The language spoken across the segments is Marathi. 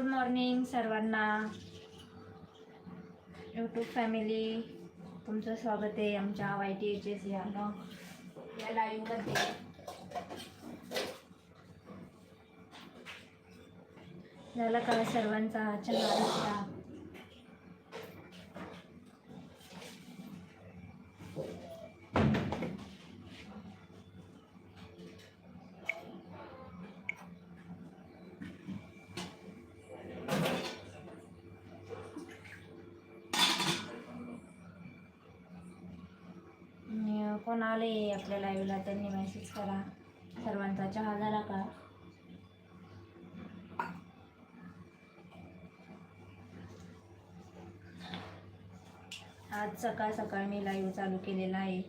गुड मॉर्निंग सर्वांना. यूट्यूब फॅमिली तुमचं स्वागत आहे आमच्या वाय टी एच एस या न- या लाईव्हमध्ये झालं का सर्वांचा चहा फोन आले आपल्या लाईव्हला त्यांनी मेसेज करा. सर्वांचा चहा झाला का? आज सकाळ सकाळ मी लाईव्ह चालू केलेला आहे.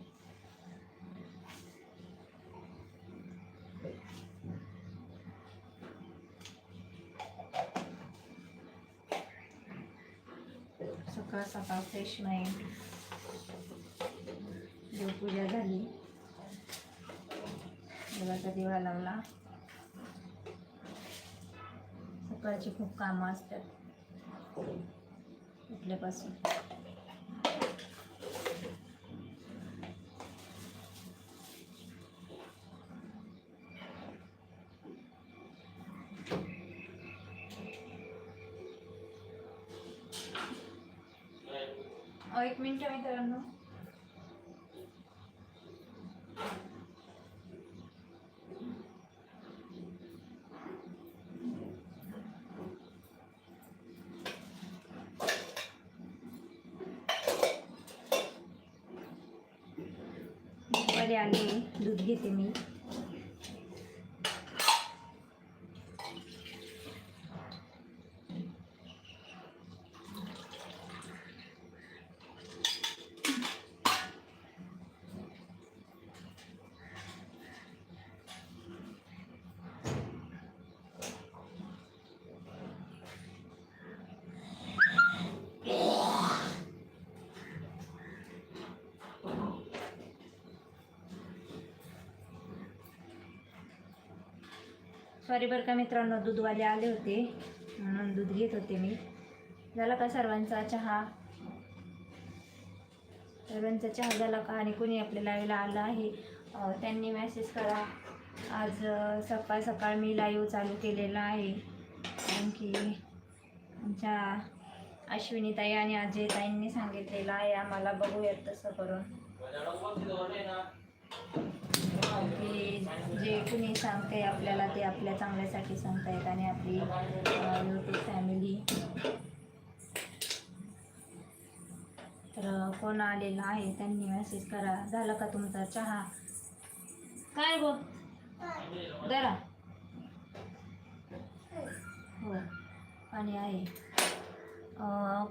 सकाळ सकाळ फ्रेश माइंड देवपूजा झाली. देवाचा दिवा लावला. सकाळची खूप कामं असतात. उठल्यापासून. अहो, एक मिनिट मित्रांनो. दुपारी आले दूध घेते मी. सॉरी बरं का मित्रांनो दूधवाले आले होते म्हणून दूध घेत होते मी. झाला का सर्वांचा चहा? सर्वांचा चहा झाला का आणि कोणी आपल्या लाईव्हला आलं आहे? त्यांनी मेसेज करा. आज सकाळ सकाळ मी लाईव्ह चालू केलेला आहे. आणखी आमच्या अश्विनीताई आणि अजयताईंनी सांगितलेलं आहे आम्हाला बघूयात तसं करून. की जे कुणी सांगते आपल्याला ते आपल्या चांगल्यासाठी सांगतायत आणि आपली यूट्यूब फॅमिली तर कोण आलेला आहे त्यांनी मेसेज करा. झाला का तुमचा चहा? काय गो? जरा हो. आणि आहे.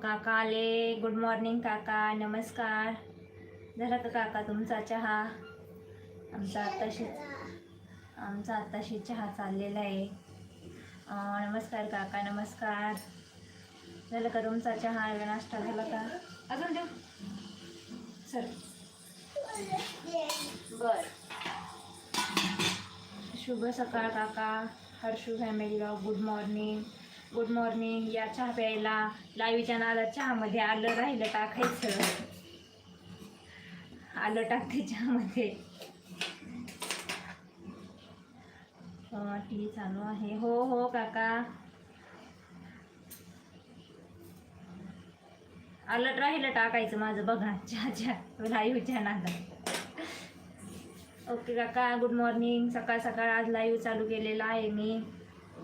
काका आले. गुड मॉर्निंग काका. नमस्कार. झाला का काका तुमचा चहा? आमचा आत्ताशी आमचा आत्ताशी चहा चाललेला आहे. नमस्कार काका नमस्कार. झालं का तुमचा चहा? नाश्ता झाला का? अजून देऊ सर. बर. शुभ सकाळ काका. हर्षू फॅमिलीला गुड मॉर्निंग गुड मॉर्निंग या चहा प्यायला लाईव्हच्या नादात चहामध्ये आलं राहिलं टाकायचं. आलं टाकते चहामध्ये. टी चालू आहे. हो हो काका. आलट राहिलं टाकायचं माझं बघा. चहाच्या लाईव्हच्या नादा. ओके काका. गुड मॉर्निंग सकाळ सकाळ आज लाईव्ह चालू केलेला आहे मी.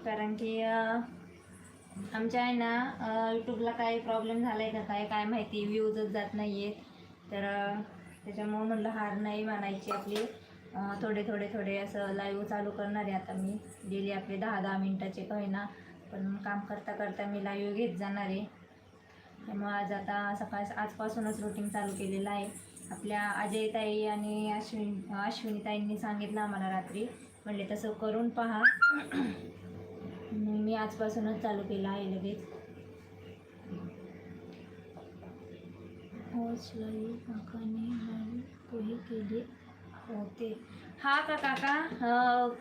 कारण की आमच्या आहे ना यूट्यूबला काय प्रॉब्लेम झाला आहे का काय काय माहिती. व्ह्यूजच जात नाही आहेत तर त्याच्यामुळं म्हणलं हार नाही मानायची आपली. थोडे थोडे थोडे असं लाईव्ह चालू करणार आहे आता मी. डेली आपले दहा दहा मिनटाचे काही ना पण काम करता करता मी लाईव्ह घेत जाणार आहे. त्यामुळं आज आता सकाळ आजपासूनच रुटीन चालू केलेलं आहे. आपल्या अजयताई आणि अश्विन अश्विनीताईंनी सांगितलं आम्हाला रात्री. म्हणले तसं करून पहा. मी आजपासूनच चालू केलं आहे लगेच. काकाने पोहे केले. होते. हा का काका?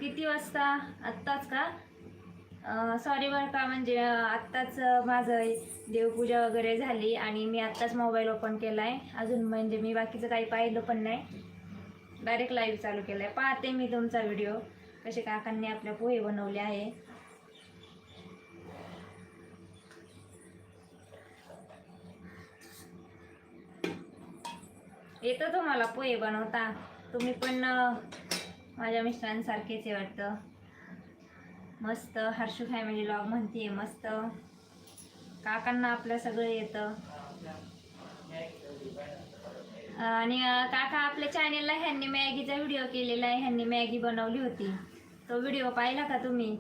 किती वाजता? आत्ताच का? सॉरी बरं का म्हणजे आत्ताच माझं देवपूजा वगैरे झाली आणि मी आत्ताच मोबाईल ओपन केला आहे अजून म्हणजे मी बाकीचं काही पाहिलं पण नाही. डायरेक्ट लाईव्ह चालू केलं आहे पाहते मी तुमचा व्हिडिओ कसे काकांनी आपले पोहे बनवले आहे. येतं तुम्हाला पोहे बनवता? तुम्ही पण माझ्या मिस्टरांसारखेच आहे वाटतं. मस्त हर्षू फॅमिली लॉग म्हणते मस्त. काकांना आपलं सगळं येतं. आणि काका आपल्या चॅनेलला ह्यांनी मॅगीचा व्हिडिओ केलेला आहे ह्यांनी मॅगी बनवली होती. तो व्हिडिओ पाहिला का तुम्ही?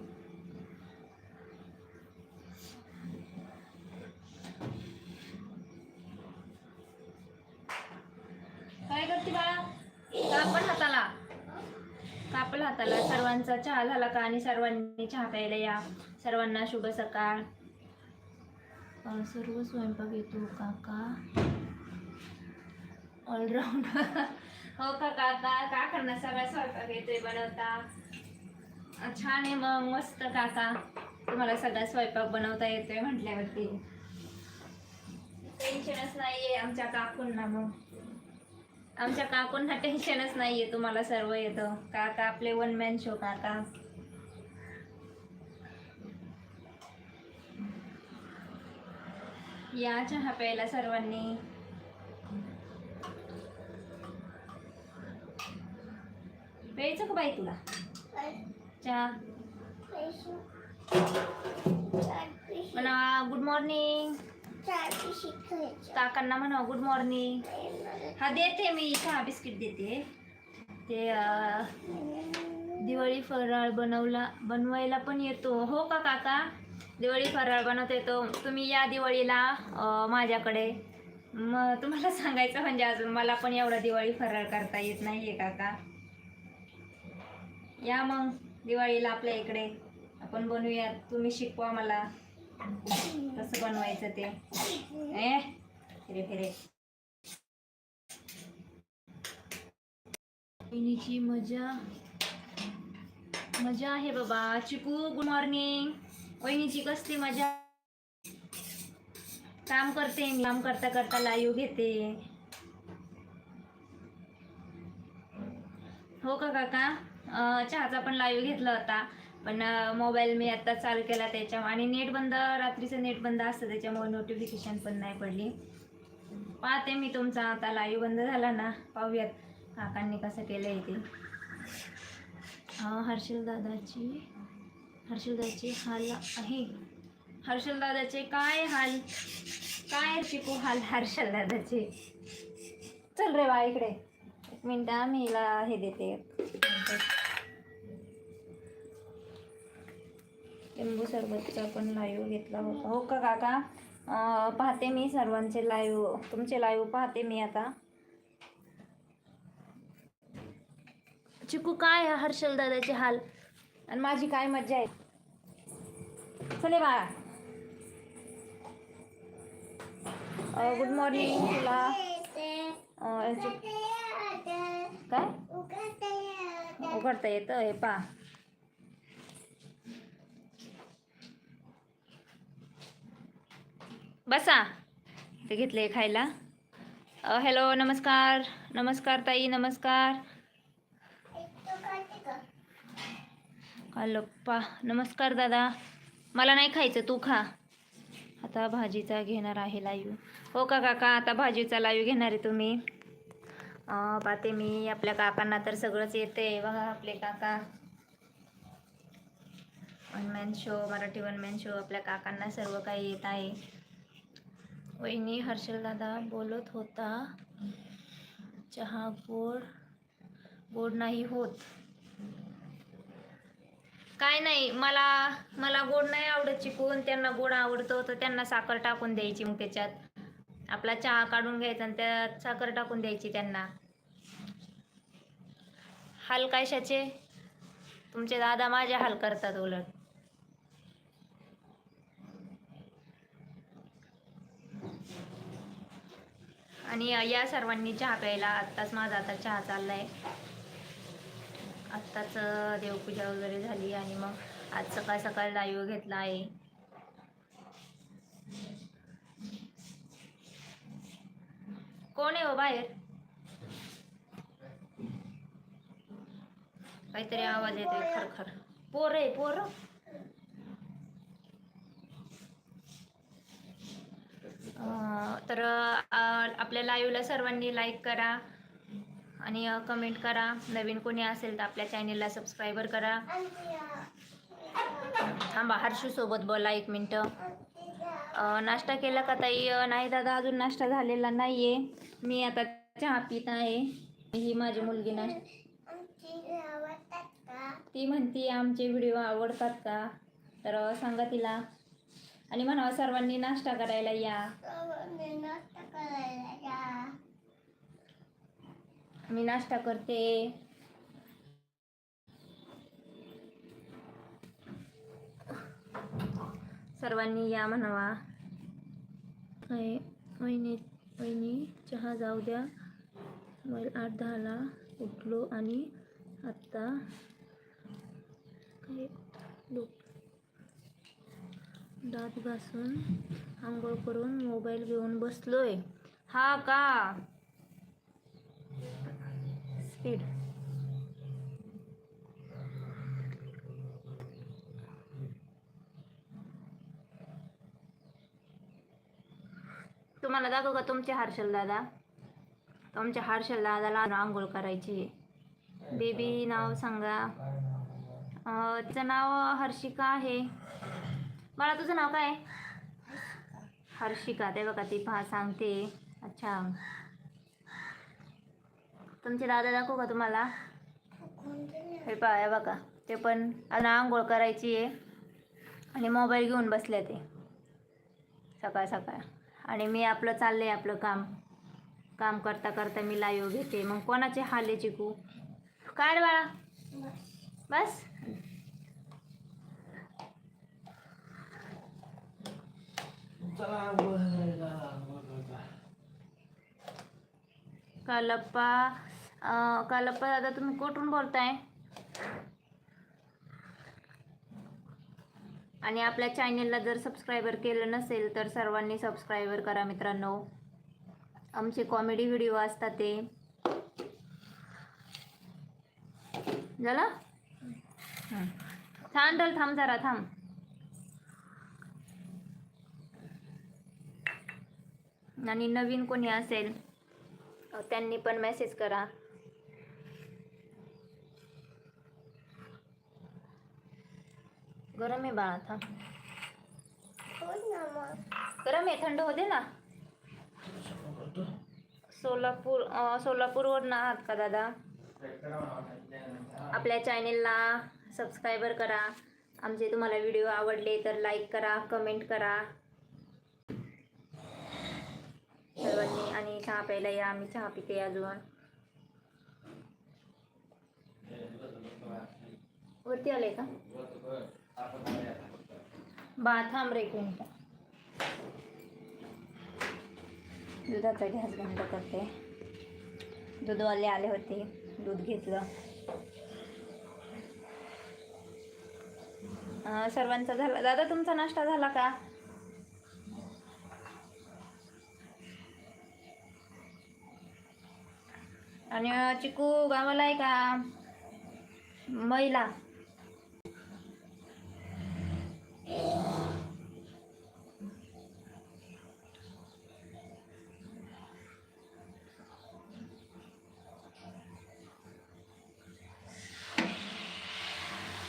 काय करते बा कापड हाताला. कापड हाताला. सर्वांचा चहा झाला का? आणि सर्वांनी चहा प्यायला या. सर्वांना शुभ सकाळ. सर्व स्वयंपाक येतो काका ऑलराऊंड हो का काका काकांना सगळा स्वयंपाक येतोय बनवता. छान आहे मग. मस्त काका तुम्हाला सगळा स्वयंपाक बनवता येतोय म्हटल्यावरती. टेन्शनच नाहीये आमच्या काकूंना मग. आमच्या काकूंना टेन्शनच नाहीये तुम्हाला सर्व येतं. काका आपले वन मॅन शो काका. या चहा प्यायला सर्वांनी. प्यायचं का बाई तुला? चहा. म्हणा गुड मॉर्निंग काकांना म्हणा गुड मॉर्निंग हा देते मी. चहा बिस्किट देते. ते दिवाळी फराळ बनवला बनवायला पण येतो. हो का काका? दिवाळी फराळ बनवता येतो. तुम्ही या दिवाळीला माझ्याकडे. मग तुम्हाला सांगायचं म्हणजे अजून मला पण एवढा दिवाळी फराळ करता येत नाही आहे काका. या मग दिवाळीला आपल्या इकडे. आपण बनवूया तुम्ही शिकवा मला. कसं बनवायचं ते? ए फिरे फिरे. वहिनीची मजा. मजा आहे बाबा. चिकू गुड मॉर्निंग वहिनीची कसली मजा? काम करते मी. काम करता करता लाईव्ह घेते. हो का काका? चहाचा पण लाईव्ह घेतला होता. पण मोबाईल मी आत्ता चालू केला त्याच्या आणि नेट बंद रात्रीचं नेट बंद असतं त्याच्यामुळे नोटिफिकेशन पण नाही पडली. पाहते मी तुमचा आता लाईव्ह बंद झाला ना पाहूयात काकांनी कसं केलं आहे ते. अं, हर्षल दादाची हर्षल हाल आहे. हर्षल दादाचे काय हाल? काय शिकू हाल हर्षल दादाचे? चल रे बा इकडे. एक मिनटं मी हिला हे देते. लिंबू सरबतचा पण लाईव्ह घेतला होता. हो का काका? पाहते मी सर्वांचे लाईव्ह. तुमचे लाईव्ह पाहते मी आता. चिकू काय आहे हर्षल दादाचे हाल? आणि माझी काय मज्जा आहे? चले बाळा. गुड मॉर्निंग तुला काय? उघडता येतं. हे पा बसा. ते घेतले खायला. हॅलो नमस्कार. नमस्कार ताई नमस्कार. पा नमस्कार दादा. मला नाही खायचं तू खा. आता भाजीचा घेणार आहे लाईव हो का काका? आता भाजीचा लाईव घेणार आहे तुम्ही. पाहते मी आपल्या काकांना तर सगळंच येते. बघा आपले काका. One man show Marathi one man show आपल्या काकांना सर्व काही येत आहे. वहिनी हर्षल दादा बोलत होता चहा गोड गोड नाही होत. काय नाही मला मला गोड नाही आवडत चिकून. त्यांना गोड आवडतो तर त्यांना साखर टाकून द्यायची मग त्याच्यात. आपला चहा काढून घ्यायचा आणि त्यात साखर टाकून द्यायची त्यांना. हाल कशाचे? तुमचे दादा माझे हाल करतात उलट. आणि या सर्वांनी चहा प्यायला आत्ताच माझा आता चहा चाललाय. आत्ताच देवपूजा वगैरे झाली आणि मग आज सकाळ सकाळ लाईव्ह घेतला आहे. कोण आहे हो बाहेर? काहीतरी आवाज येतोय खरखर. पोर आहे पोर? तर आपल्या लाईव्हला सर्वांनी लाईक करा आणि कमेंट करा. नवीन कोणी असेल तर आपल्या चॅनेलला सबस्क्राईबर करा. थांबा हर्षू सोबत बोला एक मिनटं नाश्ता केला का ताई? नाही दादा अजून नाश्ता झालेला नाही आहे मी आता चहा पित आहे. ही माझी मुलगी नाश्ता ती म्हणती आमचे व्हिडिओ आवडतात का? तर सांगा तिला. आणि म्हणावं सर्वांनी नाश्ता करायला या. मी नाश्ता करते. सर्वांनी या म्हणावा. काय वहिनी वहिनी चहा जाऊ द्या. मैल आठ दहाला उठलो आणि आत्ता काय लोक दात घासून आंघोळ करून मोबाईल घेऊन बसलोय. हा का? स्पीड. तुम्हाला दाखवू का तुमचे हर्षल दादा? तुमच्या हर्षल दादाला आंघोळ करायची बेबी नाव सांगा. तिचं नाव हर्षिका आहे. मला तुझं नाव काय? हर्षिका. ते बघा ती पहा सांगते. अच्छा. तुमचे दादा दाखवू का तुम्हाला? हे पहा बघा. ते पण आता आंघोळ करायची आहे. आणि मोबाईल घेऊन बसले ते. सकाळ सकाळ. आणि मी आपलं चाललंय आपलं काम. काम करता करता मी लाईव्ह घेते. मग कोणाचे हाल आहे चिकू? काय रे बाळा. बस. कालप्पा कालप्पा दादा तुम्ही कुठून बोलताय? आणि आपल्या चॅनेलला जर सबस्क्रायबर केलं नसेल तर सर्वांनी सबस्क्रायबर करा मित्रांनो. आमचे कॉमेडी व्हिडिओ असतात ते. झालं. थांब थांब जरा थांब. आणि नवीन कोणी असेल त्यांनी पण मेसेज करा. गरम आहे बाळा थांब गरम आहे थंड होते ना. सोलापूर सोलापूरवरून आहात का दादा? आपल्या चॅनेलला सबस्क्रायबर करा. आमचे तुम्हाला व्हिडिओ आवडले तर लाईक करा कमेंट करा. सर्वांनी आणि चहा प्यायला या आम्ही चहा पिते अजून. वरती आले का? बा थांब रे एक मिनिट. दुधाचा गॅस बंद करते. दूधवाले आले होते दूध घेतलं. सर्वांचा झाला. दादा तुमचा नाश्ता झाला का? आणि चिकू गावाला आहे का? महिला.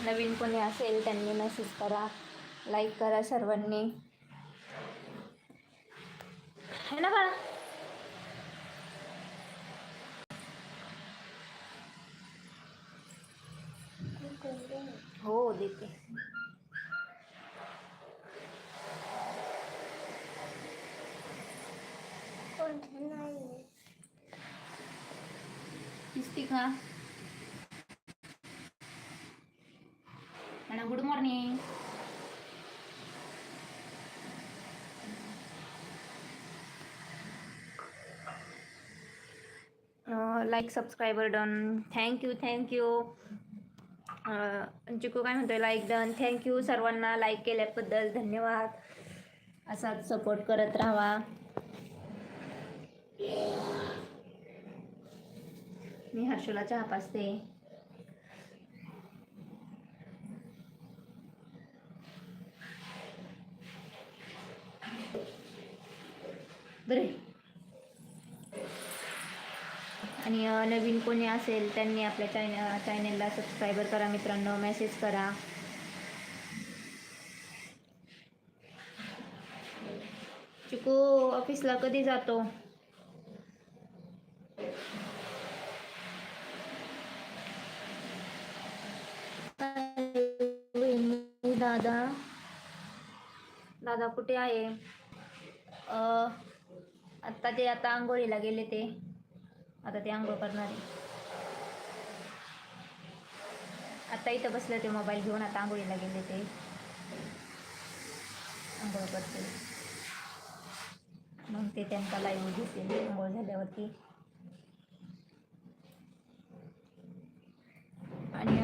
नवीन कोणी असेल त्यांनी मेसेज करा लाईक करा सर्वांनी है ना बाळा हो देते. दिसते का? Madam good morning. Like subscriber done thank you thank you Chiku काय म्हणतोय लाईक डन थँक्यू सर्वांना लाईक केल्याबद्दल धन्यवाद. असाच सपोर्ट करत राहा. मी हर्षूला चहा पाचते. बरे. आणि नवीन कोणी असेल त्यांनी आपल्या चॅन चॅनेलला सबस्क्रायबर करा मित्रांनो मेसेज करा. चिकू ऑफिसला कधी जातो? दादा. दादा कुठे आहे? आता आत्ता ते आता आंघोळीला गेले ते. आता ते आंघोळ करणार आहे. आता इथं बसलं ते मोबाईल घेऊन आता आंघोळीला गेले ते. आंघोळ करते. मग ते त्यांचा लाईव्ह घेते आंघोळ झाल्यावरती. आणि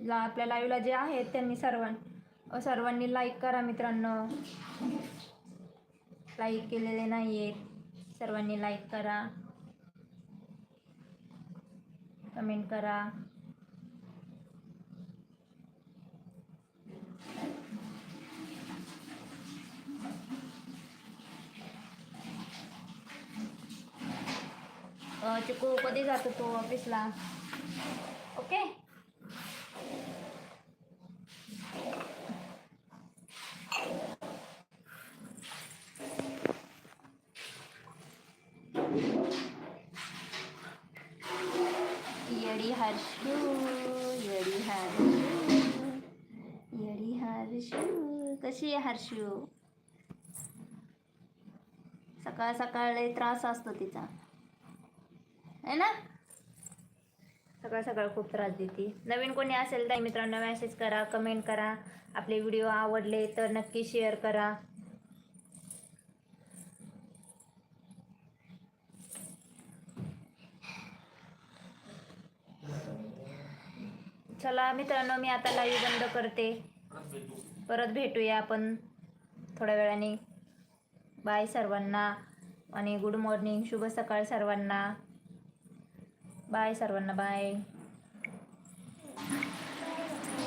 ला आपल्या लाईव्हला जे आहेत त्यांनी सर्वां सर्वांनी लाईक करा मित्रांनो. लाईक केलेले नाही आहेत सर्वांनी लाईक करा. कमेंट करा. चिकू कधी जातो तो ऑफिसला ओके येडी हर्षू येडी हर्षू येडी हर्षू कशी आहे हर्षू? सकाळ सकाळ लय त्रास असतो तिचा. है ना? सकाळ सकाळ खूप त्रास देते. नवीन कोणी असेल तर मित्रांनो मेसेज करा कमेंट करा. आपले व्हिडिओ आवडले तर नक्की शेअर करा. चला मित्रांनो मी आता लाईव्ह बंद करते. परत भेटूया आपण थोड्या वेळाने. बाय सर्वांना आणि गुड मॉर्निंग शुभ सकाळ सर्वांना. बाय सर्वांना बाय.